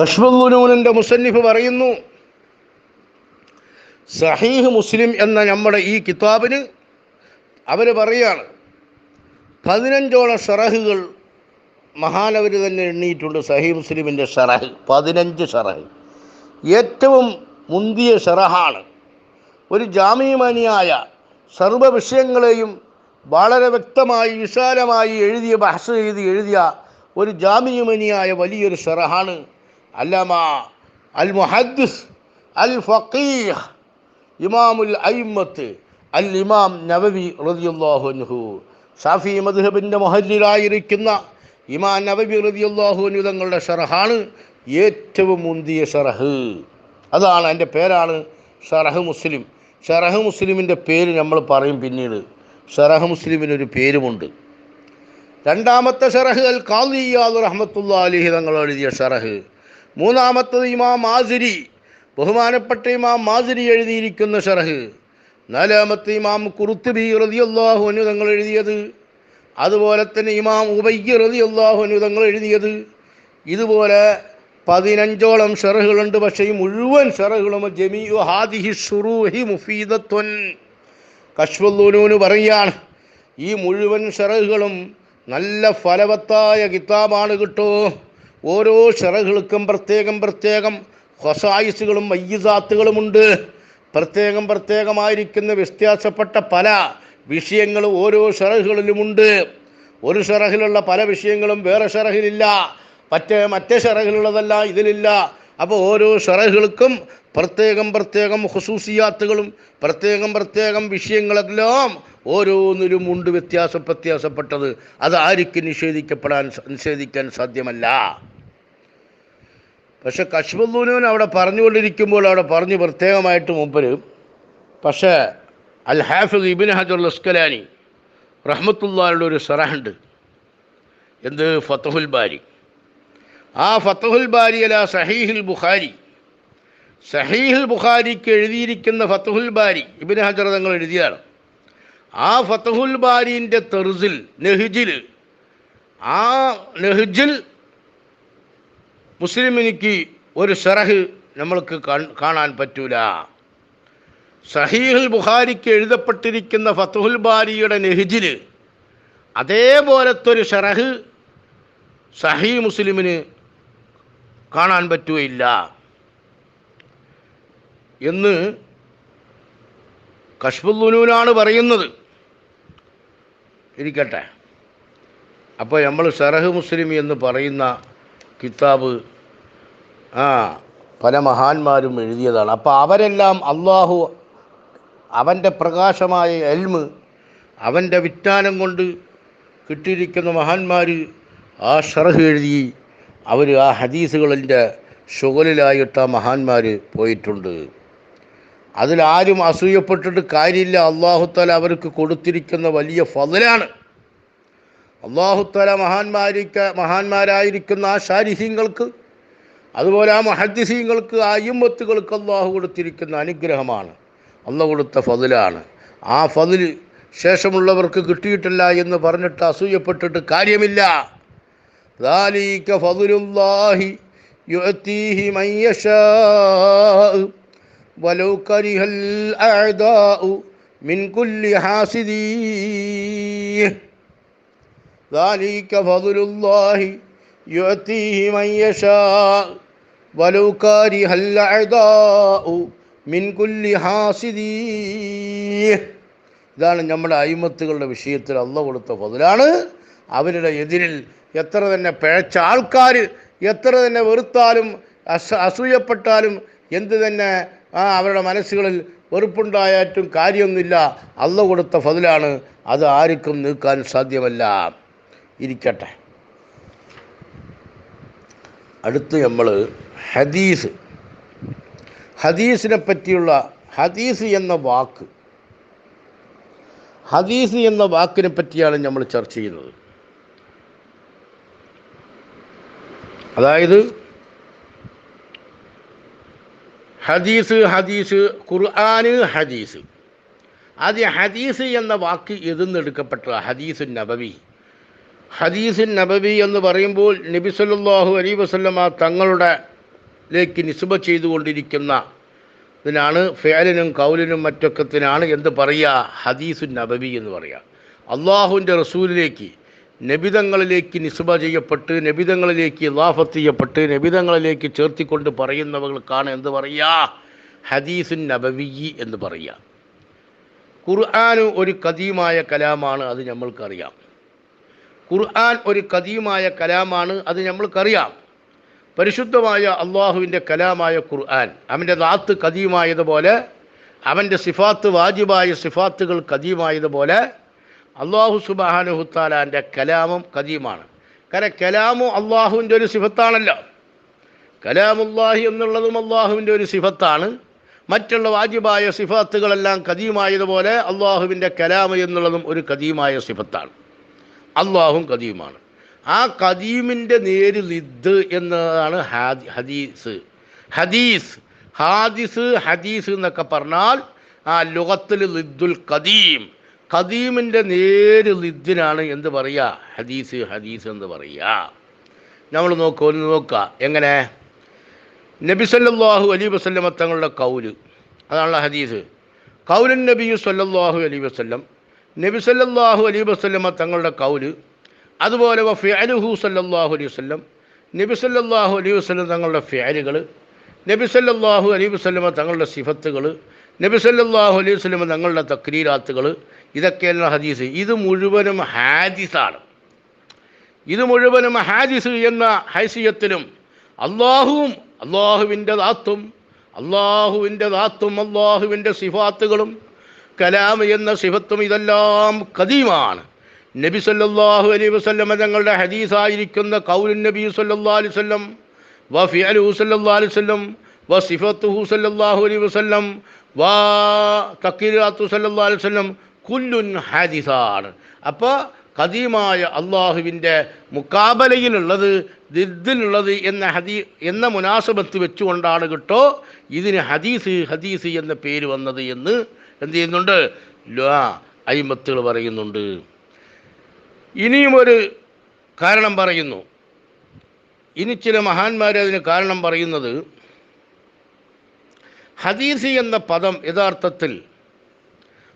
കഷ്മുദ്ദുനൂനിന്റെ മുസന്നിഫ് പറയുന്നു സഹീഹ് മുസ്ലിം എന്ന നമ്മുടെ ഈ കിതാബിന് അവർ പറയാണ് പതിനഞ്ചോളം ഷറഹുകൾ മഹാനവർ തന്നെ എണ്ണിയിട്ടുണ്ട് സഹീഹ് മുസ്ലിമിന്റെ ഷറഹ് പതിനഞ്ച് ഷറഹ്. ഏറ്റവും മുന്തിയ ഷറഹാണ്. ഒരു ജാമ്യമാനിയായ സർവ വിഷയങ്ങളെയും വളരെ വ്യക്തമായി വിശാലമായി എഴുതിയ ബഹസ് എഴുതി എഴുതിയ ഒരു ജാമ്യമനിയായ വലിയൊരു ഷറഹാണ് അല്ലാമ അൽ മുഹദ്ദിസ് അൽ ഫഖീഹ് ഇമാമുൽ അയിമത്ത് അൽ ഇമാം നവവി റളിയല്ലാഹു അൻഹു. ഷാഫി മദ്ഹബിന്റെ മുഹല്ലിലായിരിക്കുന്ന ഇമാം നവവി റളിയല്ലാഹു അൻഹു തങ്ങളുടെ ഷറഹാണ് ഏറ്റവും മുന്തിയ ഷറഹ്. അതാണ് എന്റെ പേരാണ് ഷറഹ് മുസ്ലിം. ഷറഹ് മുസ്ലിമിന്റെ പേര് നമ്മൾ പറയും പിന്നീട്. ഷറഹ് മുസ്ലിമിനൊരു പേരുമുണ്ട്. രണ്ടാമത്തെ ഷറഹ് അൽ കാലിയാദ് റഹ്മത്തുള്ള അലിഹി തങ്ങൾ എഴുതിയ ഷറഹ്. മൂന്നാമത്തത് ഇമാം മാസിരി ബഹുമാനപ്പെട്ട ഇമാം മാസിരി എഴുതിയിരിക്കുന്ന ഷറഹ് നാലാമത്തെ ഇമാം കുറുത്തുബി റളിയല്ലാഹു അൻഹു തങ്ങൾ എഴുതിയത് അതുപോലെ തന്നെ ഇമാം ഉബയ്യ റളിയല്ലാഹു അൻഹു തങ്ങൾ എഴുതിയത്. ഇതുപോലെ പതിനഞ്ചോളം ഷറഹുകളുണ്ട് പക്ഷേ ഈ മുഴുവൻ ഷറഹുകളും ജമീഉ ഹാദിഹി ഷുറൂഹി മുഫീദത്വൻ കശ്വല്ലൂനൂന് പറയുകയാണ് ഈ മുഴുവൻ ഷറഹുകളും നല്ല ഫലവത്തായ കിതാബാണ് കിട്ടോ. ഓരോ ഷെറകൾക്കും പ്രത്യേകം പ്രത്യേകം ഹൊസായിസുകളും മയ്യസാത്തുകളുമുണ്ട്. പ്രത്യേകം പ്രത്യേകമായിരിക്കുന്ന വ്യത്യാസപ്പെട്ട പല വിഷയങ്ങളും ഓരോ ഷെറകളിലുമുണ്ട്. ഒരു ഷെറഹിലുള്ള പല വിഷയങ്ങളും വേറെ ഷെറഹിലില്ല മറ്റേ മറ്റേ ഷറഹിലുള്ളതല്ല ഇതിലില്ല. അപ്പോൾ ഓരോ ഷെറഹുകൾക്കും പ്രത്യേകം പ്രത്യേകം ഹുസൂസിയാത്തുകളും പ്രത്യേകം പ്രത്യേകം വിഷയങ്ങളെല്ലാം ഓരോന്നിലും ഉണ്ട് വ്യത്യാസ വ്യത്യാസപ്പെട്ടത്. അത് ആർക്കും നിഷേധിക്കപ്പെടാൻ നിഷേധിക്കാൻ സാധ്യമല്ല. പക്ഷെ കശ്മല്ലൂനോൻ അവിടെ പറഞ്ഞുകൊണ്ടിരിക്കുമ്പോൾ അവിടെ പറഞ്ഞു പ്രത്യേകമായിട്ട് മുമ്പര് പക്ഷേ അൽ ഹാഫിദ് ഇബിൻ ഹജർ ലസ്കലാനി റഹ്മത്തുള്ളാരുടെ ഒരു സറഹുണ്ട്. എന്ത്? ഫത്തഹുൽ ബാരി. ആ ഫത്തഹുൽ ബാരി അല സഹീഹുൽ ബുഖാരി. സഹീഹുൽ ബുഖാരിക്ക് എഴുതിയിരിക്കുന്ന ഫത്തഹുൽ ബാരി ഇബിൻ ഹജർ തങ്ങൾ എഴുതിയാണ് ആ ഫത്തഹുൽ ബാരിന്റെ തെർസിൽ നെഹ്ജിൽ. ആ നെഹ്ജിൽ മുസ്ലിമിനിക്ക് ഒരു ഷറഹ് നമ്മൾക്ക് കാണാൻ പറ്റൂല. സഹീഹുൽ ബുഖാരിക്ക് എഴുതപ്പെട്ടിരിക്കുന്ന ഫത്തുഹുൽ ബാരിയുടെ നെഹ്ജിൽ അതേപോലത്തെ ഒരു ഷറഹ് സഹീ മുസ്ലിമിന് കാണാൻ പറ്റുകയില്ല. എന്ന് കഷ്ബുദ്ദുനൂനാണ് പറയുന്നത്. ഇരിക്കട്ടെ. അപ്പോൾ നമ്മൾ സറഹ് മുസ്ലിം എന്ന് പറയുന്ന കിതാബ് ആ പല മഹാന്മാരും എഴുതിയതാണ്. അപ്പോൾ അവരെല്ലാം അള്ളാഹു അവന്റെ പ്രകാശമായ എൽമ് അവന്റെ വിജ്ഞാനം കൊണ്ട് കിട്ടിയിരിക്കുന്ന മഹാന്മാർ ആ ഷറഹ് എഴുതി അവർ ആ ഹദീസുകളിന്റെ ശുഗലിലായിട്ട് ആ മഹാന്മാർ പോയിട്ടുണ്ട്. അതിലാരും അസൂയപ്പെട്ടിട്ട് കാര്യമില്ല അള്ളാഹുത്താല അവർക്ക് കൊടുത്തിരിക്കുന്ന വലിയ ഫതിലാണ് അള്ളാഹുത്താല മഹാന്മാരിക്ക മഹാന്മാരായിരിക്കുന്ന ആ ഷാരിഹീങ്ങൾക്ക് അതുപോലെ ആ മഹദ്ദിസീങ്ങൾക്ക് ആ അയ്യമ്പത്തുകൾക്ക് അള്ളാഹു കൊടുത്തിരിക്കുന്ന അനുഗ്രഹമാണ് അള്ളാഹ് കൊടുത്ത ഫതിലാണ് ആ ഫതിൽ ശേഷമുള്ളവർക്ക് കിട്ടിയിട്ടില്ല എന്ന് പറഞ്ഞിട്ട് അസൂയപ്പെട്ടിട്ട് കാര്യമില്ല ذلك فضل الله يؤتيه من يشاء ولو كره الأعداء من كل حاسديه ذلك فضل الله يؤتيه من يشاء ولو كره الأعداء من كل حاسديه ഇതാണ് നമ്മുടെ അയിമത്തുകളുടെ വിഷയത്തിൽ അള്ള കൊടുത്ത പതിലാണ് അവരുടെ എതിരിൽ എത്ര തന്നെ പിഴച്ച ആൾക്കാർ എത്ര തന്നെ വെറുത്താലും അസ അസൂയപ്പെട്ടാലും എന്ത് തന്നെ ആ അവരുടെ മനസ്സുകളിൽ വെറുപ്പുണ്ടായിട്ടും കാര്യമൊന്നുമില്ല. അല്ല കൊടുത്ത ഫതിലാണ്. അത് ആർക്കും നീക്കാൻ സാധ്യമല്ല. ഇരിക്കട്ടെ. അടുത്ത് നമ്മൾ ഹദീസ്. ഹദീസിനെ പറ്റിയുള്ള ഹദീസ് എന്ന വാക്ക്. ഹദീസ് എന്ന വാക്കിനെ പറ്റിയാണ് നമ്മൾ ചർച്ച ചെയ്യുന്നത്. അതായത് ഹദീസ് ഹദീസ് ഖുർആൻ ഹദീസ്. ആദ്യം ഹദീസ് എന്ന വാക്ക് എതിർന്നെടുക്കപ്പെട്ട ഹദീസ് നബവി. ഹദീസ് നബവി എന്ന് പറയുമ്പോൾ നബി സല്ലാഹു അലൈഹി വസല്ലമ തങ്ങളുടെ ലേക്ക് നിസ്ബ ചെയ്തുകൊണ്ടിരിക്കുന്ന ഇതിനാണ് ഫേലിനും കൗലിനും മറ്റൊക്കത്തിനാണ് എന്ത് പറയുക? ഹദീസു നബവി എന്ന് പറയുക. അള്ളാഹുവിന്റെ റസൂലിലേക്ക് നബിതങ്ങളിലേക്ക് നിസ്ബ ചെയ്യപ്പെട്ട് നബിതങ്ങളിലേക്ക് ഇലാഫത്ത് ചെയ്യപ്പെട്ട് നബിതങ്ങളിലേക്ക് ചേർത്തിക്കൊണ്ട് പറയുന്നവകൾക്കാണ് എന്ത് പറയുക ഹദീസുൻ നബവിയി എന്ന് പറയുക ഖുർആൻ ഒരു കദീമായ കലാമാണ് അത് നമ്മൾക്കറിയാം. ഖുർആൻ ഒരു കദീമായ കലാമാണ് അത് നമ്മൾക്കറിയാം. പരിശുദ്ധമായ അള്ളാഹുവിന്റെ കലാമായ ഖുർആൻ അവന്റെ ദാത്ത് കദീമായതുപോലെ അവന്റെ സിഫാത്ത് വാജിബായ സിഫാത്തുകൾ കദീമായതുപോലെ അള്ളാഹു സുബാനുഹുത്താലാന്റെ കലാമും കദീമാണ് കാരണം കലാമു അള്ളാഹുവിന്റെ ഒരു സിഫത്താണല്ലോ. കലാമുല്ലാഹി എന്നുള്ളതും അള്ളാഹുവിന്റെ ഒരു സിഫത്താണ്. മറ്റുള്ള വാജിബായ സിഫത്തുകളെല്ലാം കദീമായതുപോലെ അള്ളാഹുവിന്റെ കലാമ് എന്നുള്ളതും ഒരു കദീമായ സിഫത്താണ്. അള്ളാഹും കദീമാണ് ആ കദീമിന്റെ നേര് ലിദ് എന്നതാണ് ഹാദി ഹദീസ്. ഹദീസ് ഹാദിസ് ഹദീസ് എന്നൊക്കെ പറഞ്ഞാൽ ആ ലുഗത്തിൽ ലിദ്ദുൽ കദീം കദീമിന്റെ നേര് ലിദ്ദിനാണ് എന്ത് പറയുക ഹദീസ് ഹദീസ് എന്ന് പറയുക നമ്മൾ നോക്കുക ഒന്ന് നോക്കുക എങ്ങനെ? നബി സല്ലാഹു അലി വസല്ലമ തങ്ങളുടെ കൗൽ. അതാണല്ലോ ഹദീസ്. കൗലൻ നബി സല്ലാഹു അലി വസ്ല്ലം. നബി സല്ലാഹു അലി വസല്ലമ തങ്ങളുടെ കൗൽ. അതുപോലെ ഫിഅലുഹു സല്ലാഹു അലൈഹി വസല്ലം. നബി സല്ലാഹു അലൈഹി വസല്ലം തങ്ങളുടെ ഫിഅലുകൾ നബി സല്ലല്ലാഹു വസ്ലമ തങ്ങളുടെ സിഫത്തുകൾ നബി സല്ലല്ലാഹു അലൈഹി വസല്ലമ തങ്ങളുടെ തക്രീരാത്തുകൾ ഇതൊക്കെയല്ല ഹദീസ്. ഇത് മുഴുവനും ഹാദിസാണ്. ഇത് മുഴുവനും ഹാദിസ് എന്ന ഹൈസിയത്തിലും അള്ളാഹുവും അള്ളാഹുവിന്റെ ദാത്തും അള്ളാഹുവിന്റെ ദാത്തും അള്ളാഹുവിന്റെ സിഫാത്തുകളും കലാം എന്ന സിഫത്തും ഇതെല്ലാം കദീമാണ് നബി സല്ലല്ലാഹു അലൈഹി വസ്ലമ തങ്ങളുടെ ഹദീസായിരിക്കുന്ന കൗലുൻ നബി സല്ലല്ലാഹു അലൈഹി കുല്ലുൻ ഹാദിസാർ അപ്പോൾ കദീമായ അള്ളാഹുവിന്റെ മുക്കാബലയിലുള്ളത് ദിദ്ദിലുള്ളത് എന്ന ഹദീ എന്ന മുനാസബത്ത് വെച്ചുകൊണ്ടാണ് കേട്ടോ ഇതിന് ഹദീസ് ഹദീസ് എന്ന പേര് വന്നത് എന്ന് എന്ത് ചെയ്യുന്നുണ്ട്? അയിമത്തുകൾ പറയുന്നുണ്ട്. ഇനിയും ഒരു കാരണം പറയുന്നു. ഇനി ചില മഹാന്മാർ അതിന് കാരണം പറയുന്നത് ഹദീസി എന്ന പദം യഥാർത്ഥത്തിൽ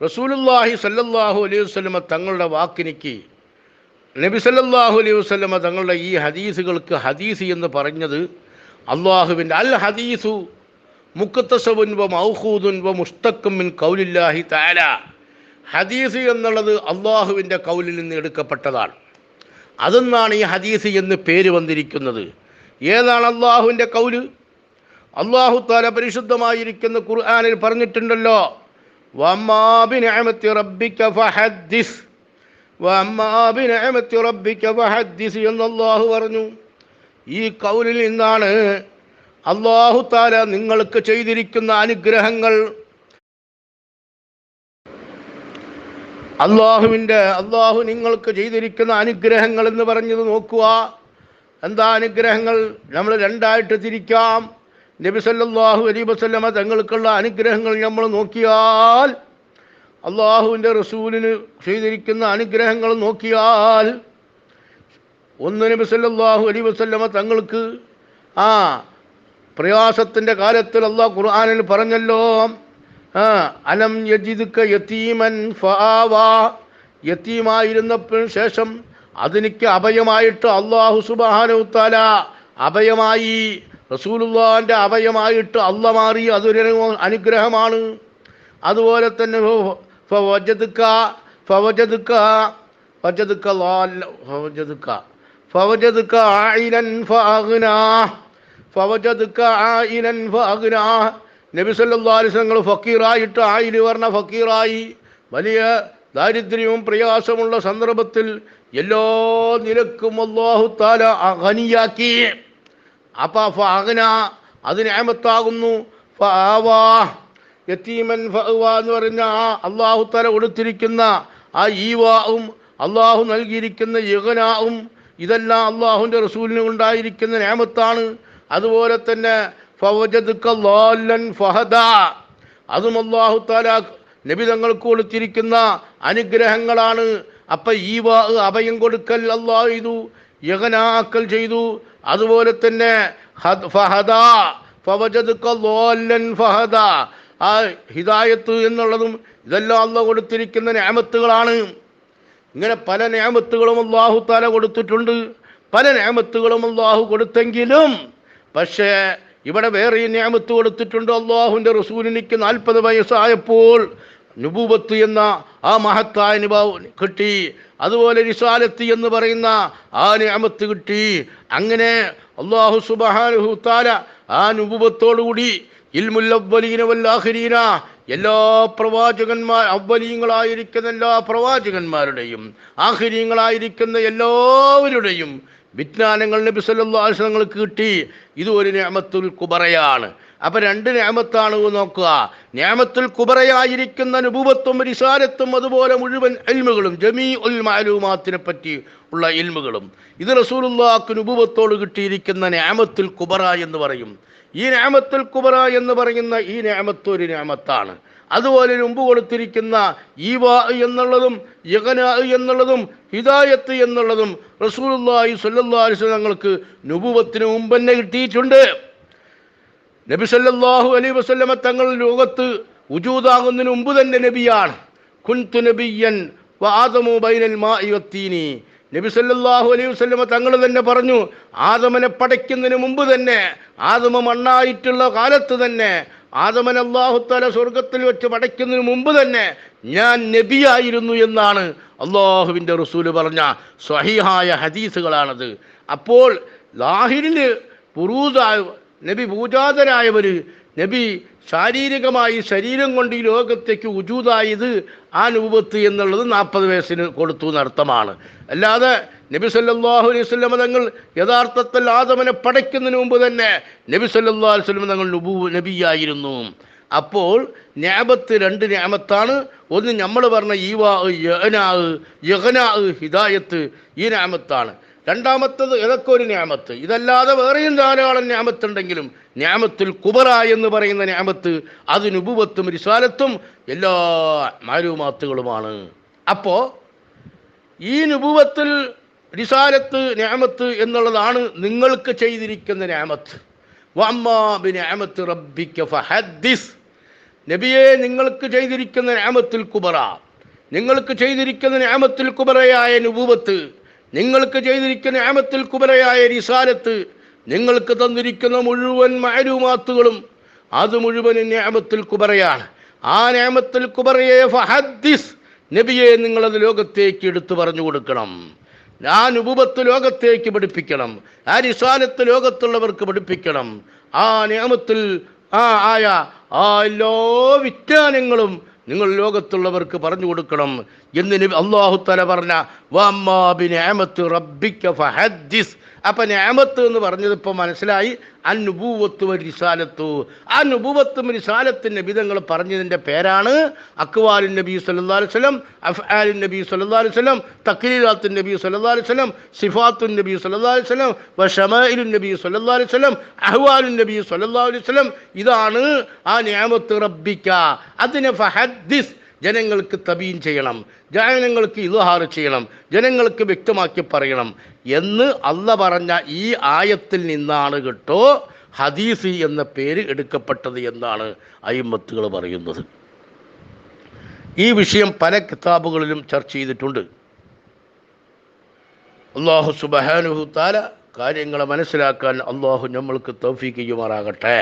റസൂലുല്ലാഹി സല്ലല്ലാഹു അലൈഹി വസ്ലമ തങ്ങളുടെ വാക്കിനിക്ക് നബി സല്ലല്ലാഹു അലൈഹി വസ്ലമ തങ്ങളുടെ ഈ ഹദീസുകൾക്ക് ഹദീസി എന്ന് പറഞ്ഞത് അള്ളാഹുവിന്റെ അൽ ഹദീസു മുക്കത്തസബുൻ വ മൗഹൂദുൻ വ മുസ്തക്കും മിൻ കൗലില്ലാഹി താല ഹദീസ് എന്നുള്ളത് അള്ളാഹുവിന്റെ കൗലിൽ നിന്ന് എടുക്കപ്പെട്ടതാണ്. അതെന്നാണ് ഈ ഹദീസ് എന്ന് പേര് വന്നിരിക്കുന്നത്. ഏതാണ് അള്ളാഹുവിന്റെ കൗൽ? അള്ളാഹു താല പരിശുദ്ധമായിരിക്കുന്ന ഖുർആാനിൽ പറഞ്ഞിട്ടുണ്ടല്ലോ എന്ന് അള്ളാഹു പറഞ്ഞു. ഈ കൗലിൽ നിന്നാണ് അള്ളാഹു താല നിങ്ങൾക്ക് ചെയ്തിരിക്കുന്ന അനുഗ്രഹങ്ങൾ അള്ളാഹുവിന്റെ അള്ളാഹു നിങ്ങൾക്ക് ചെയ്തിരിക്കുന്ന അനുഗ്രഹങ്ങൾ എന്ന് പറഞ്ഞത് നോക്കുക. എന്താ അനുഗ്രഹങ്ങൾ? നമ്മൾ രണ്ടായിട്ട് തിരിക്കാം. നബി സല്ലല്ലാഹു അലൈഹി വസല്ലമ തങ്ങൾക്കുള്ള അനുഗ്രഹങ്ങൾ നമ്മൾ നോക്കിയാൽ അള്ളാഹുവിന്റെ റസൂലിന് ചെയ്തിരിക്കുന്ന അനുഗ്രഹങ്ങൾ നോക്കിയാൽ ഒന്ന് നബി സല്ലല്ലാഹു അലൈഹി വസല്ലമ തങ്ങൾക്ക് ആ പ്രയാസത്തിന്റെ കാലത്തിൽ അള്ളാഹ് ഖുർആാനിൽ പറഞ്ഞല്ലോ അലം യജിദുക്ക യത്തീമൻ ഫാവാ യത്തീമായിരുന്നപ്പോൾ ശേഷം അതിനിക്ക് അഭയമായിട്ട് അള്ളാഹു സുബാനുത്താല അഭയമായി. റസൂലുള്ളാന്റെ അഭയമായിട്ട് അല്ല മാറി അതൊരു അനുഗ്രഹമാണ്. അതുപോലെ തന്നെ ഫവജതുക്ക ഫവജതുക്ക ഫവജതുക്ക ഫവജതുക്ക ഫവജതുക്ക ആയിരൻ ഫഅഗ്നാ ഫവജതുക്ക ആയിരൻ ഫഅഗ്നാ നബി അലൈഹി വസല്ലം ഫക്കീറായിട്ട് ആയിരി വർണ ഫക്കീറായി. വലിയ ദാരിദ്ര്യവും പ്രയാസമുള്ള സന്ദർഭത്തിൽ എല്ലാ നിലക്കും അല്ലാഹു താല അഗനിയാക്കി. അപ്പ അഹന അതിന് അമത്താകുന്നു ഫആവാ യത്തീമൻ എന്ന് പറഞ്ഞ ആ അള്ളാഹു തല കൊടുത്തിരിക്കുന്ന ആ ഈവാവും അള്ളാഹു നൽകിയിരിക്കുന്ന യഹനാവും ഇതെല്ലാം അള്ളാഹുവിന്റെ റസൂലിന് ഉണ്ടായിരിക്കുന്ന നേമത്താണ് അതുപോലെ തന്നെ അതും താല നബി തങ്ങൾക്ക് കൊടുത്തിരിക്കുന്ന അനുഗ്രഹങ്ങളാണ്. അപ്പം ഈ അഭയം കൊടുക്കൽ അള്ളാഹു ചെയ്തു യകനാക്കൽ ചെയ്തു. അതുപോലെ തന്നെ ആ ഹിദായത്ത് എന്നുള്ളതും ഇതെല്ലാം അള്ള കൊടുത്തിരിക്കുന്ന ഞാമത്തുകളാണ്. ഇങ്ങനെ പല ഞാമത്തുകളും അള്ളാഹു താല കൊടുത്തിട്ടുണ്ട്. പല ഞാമത്തുകളും അള്ളാഹു കൊടുത്തെങ്കിലും പക്ഷേ ഇവിടെ വേറെ ഈ നിയമത്ത് കൊടുത്തിട്ടുണ്ട് അള്ളാഹുവിന്റെ റസൂലിനിക്ക് നാൽപ്പത് വയസ്സായപ്പോൾ നുബൂബത്ത് എന്ന ആ മഹത്തായ അനുഭവം കിട്ടി. അതുപോലെ റിസാലത്ത് എന്ന് പറയുന്ന ആ നിയമത്ത് കിട്ടി. അങ്ങനെ അള്ളാഹു സുബഹാനുഹു താല ആ നുബൂബത്തോടുകൂടി ഇൽമുല്ലവലീന വല്ലാഹിരീന എല്ലാ പ്രവാചകന്മാർ അവലീങ്ങളായിരിക്കുന്ന എല്ലാ പ്രവാചകന്മാരുടെയും ആഹരീങ്ങളായിരിക്കുന്ന എല്ലാവരുടെയും വിജ്ഞാനങ്ങൾ നബി വസല്ലം കിട്ടി. ഇത് ഒരു നിഅമത്തുൽ കുബറയാണ്. അപ്പം രണ്ട് നിഅമത്താണ് നോക്കുക. നിഅമത്തുൽ കുബറയായിരിക്കുന്ന നുബുവത്തും റിസാലത്തും അതുപോലെ മുഴുവൻ എൽമുകളും ജമീ ഉൽ മാലൂമാത്തിനെ പറ്റി ഉള്ള എൽമുകളും ഇത് റസൂലുല്ലാക്ക് നുബുവത്തോട് കിട്ടിയിരിക്കുന്ന നിഅമത്തുൽ കുബറ എന്ന് പറയും. ഈ നിഅമത്തുൽ കുബറ എന്ന് പറയുന്ന ഈ നിഅമത്ത് ഒരു നിഅമത്താണ്. അതുപോലെ മുമ്പ് കൊടുത്തിരിക്കുന്ന ഈവാ എന്നുള്ളതും യഗന എന്നുള്ളതും ഹിദായത്ത് എന്നുള്ളതും റസൂലുള്ളാഹി സ്വല്ലല്ലാഹു അലൈഹി വസല്ലം തങ്ങൾക്ക് നുബുവത്തിന് മുമ്പ് തന്നെ കിട്ടിയിട്ടുണ്ട്. നബി സല്ലല്ലാഹു അലൈഹി വസല്ലമ തങ്ങൾ ലോകത്ത് ഉജൂദാകുന്നതിന് മുമ്പ് തന്നെ നബിയാണ്. കുൻതു നബിയൻ ആദമു ബൈനൽ മാഇ വത്തീനി നബി സല്ലല്ലാഹു അലൈഹി വസല്ലമ തങ്ങൾ തന്നെ പറഞ്ഞു ആദമനെ പടയ്ക്കുന്നതിന് മുമ്പ് തന്നെ ആദമ മണ്ണായിട്ടുള്ള കാലത്ത് തന്നെ ആദമൻ അള്ളാഹുത്തല സ്വർഗത്തിൽ വെച്ച് പടയ്ക്കുന്നതിന് മുമ്പ് തന്നെ ഞാൻ നബിയായിരുന്നു എന്നാണ് അള്ളാഹുവിന്റെ റസൂൽ പറഞ്ഞ സ്വഹിഹായ ഹദീസുകളാണത്. അപ്പോൾ ലാഹിരിൽ പുറൂത നബി പൂജാതരായവർ നബി ശാരീരികമായി ശരീരം കൊണ്ട് ഈ ലോകത്തേക്ക് ഉജൂതായത് ആ രൂപത്ത് എന്നുള്ളത് നാൽപ്പത് വയസ്സിന് കൊടുത്തു എന്നർത്ഥമാണ്. അല്ലാതെ നബി സല്ലല്ലാഹു അലൈഹി വസല്ലമ തങ്ങൾ യഥാർത്ഥത്തിൽ ആദമനെ പടയ്ക്കുന്നതിന് മുമ്പ് തന്നെ നബി സല്ലല്ലാഹു അലൈഹി വസല്ലമ തങ്ങൾ നുബു നബിയായിരുന്നു. അപ്പോൾ ഞാപത്ത് രണ്ട് ഞാമത്താണ്. ഒന്ന് നമ്മൾ പറഞ്ഞ ഈവാ യഹനാ യഹനാ ഹിദായത്ത് ഈ ഞാമത്താണ്. രണ്ടാമത്തത് ഏതൊക്കെ ഒരു ഞാമത്ത്? ഇതല്ലാതെ വേറെയും ധാരാളം ഞാമത്തുണ്ടെങ്കിലും ഞാമത്തുൽ കുബറ എന്ന് പറയുന്ന ഞാമത്ത് അത് ഉപത്തും റിസാലത്തും എല്ലാ മാരുമാത്തുകളുമാണ് അപ്പോൾ ഈ നുബുവത്തിൽ റിസാലത്ത് ഞാമത്ത് എന്നുള്ളതാണ് നിങ്ങൾക്ക് ചെയ്തിരിക്കുന്ന ഞാമത്ത് വമ്മാബി ഞാമത്ത് റബ്ബിക്ക ഫഹദ്ദിസ്. നബിയെ നിങ്ങൾക്ക് ചെയ്തിരിക്കുന്ന ഞാമത്തിൽ കുബറ. നിങ്ങൾക്ക് ചെയ്തിരിക്കുന്ന ഞാമത്തിൽ കുബറയായ നുപൂപത്ത് നിങ്ങൾക്ക് ചെയ്തിരിക്കുന്ന ഞാമത്തിൽ കുബറയായ റിസാലത്ത്. നിങ്ങൾക്ക് തന്നിരിക്കുന്ന മുഴുവൻ മാരുമാത്തുകളും അത് മുഴുവൻ ഞാമത്തിൽ കുബറയാണ്. ആ ഞാമത്തിൽ കുബറയെ ഫഹദ്ദിസ്. നബിയെ നിങ്ങളത് ലോകത്തേക്ക് എടുത്തു പറഞ്ഞു കൊടുക്കണം. ആ നുപുബത്ത് ലോകത്തേക്ക് പഠിപ്പിക്കണം. ആ റിസാലത്ത് ലോകത്തുള്ളവർക്ക് പഠിപ്പിക്കണം. ആ നിയമത്തിൽ ആ ആയ ആ എല്ലാ വിജ്ഞാനങ്ങളും നിങ്ങൾ ലോകത്തുള്ളവർക്ക് പറഞ്ഞു കൊടുക്കണം. എന്ന് നബി അള്ളാഹു തല പറഞ്ഞ അപ്പൊ നിഅമത്ത് എന്ന് പറഞ്ഞത് ഇപ്പൊ മനസ്സിലായി അനുഭൂവത്ത് റിസാലത്തു. ആ നുബൂവത്തും റിസാലത്തും നബി തങ്ങൾ പറഞ്ഞതിന്റെ പേരാണ് അക്വാലിൻ നബി സല്ലല്ലാഹു അലൈഹി വസല്ലം അഫ്ആലിൻ നബി വസല്ലം തക്രീറാത്തുൻ നബി സല്ലല്ലാഹു അലൈഹി വസല്ലം സിഫാത്തുൻ നബി വസല്ലം വഷമായിലുൻ നബി സല്ലല്ലാഹു അലൈഹി വസല്ലം അഹ്വാലുൻ നബി വസല്ലം. ഇതാണ് ആ നിഅമത്ത് റബ്ബിക്ക. അതിനെ ഫഹദ്ദിസ് ജനങ്ങൾക്ക് തബീൻ ചെയ്യണം ജനങ്ങൾക്ക് ഇൽഹാർ ചെയ്യണം ജനങ്ങൾക്ക് വ്യക്തമാക്കി പറയണം എന്ന് അല്ല പറഞ്ഞ ഈ ആയത്തിൽ നിന്നാണ് കേട്ടോ ഹദീസി എന്ന പേര് എടുക്കപ്പെട്ടത് എന്നാണ് അയിമത്തുകൾ പറയുന്നത്. ഈ വിഷയം പല കിതാബുകളിലും ചർച്ച ചെയ്തിട്ടുണ്ട്. അള്ളാഹു സുബഹാനുഹു താല കാര്യങ്ങളെ മനസ്സിലാക്കാൻ അള്ളാഹു നമ്മൾക്ക് തൗഫീക്ക് ചെയ്യുമാറാകട്ടെ.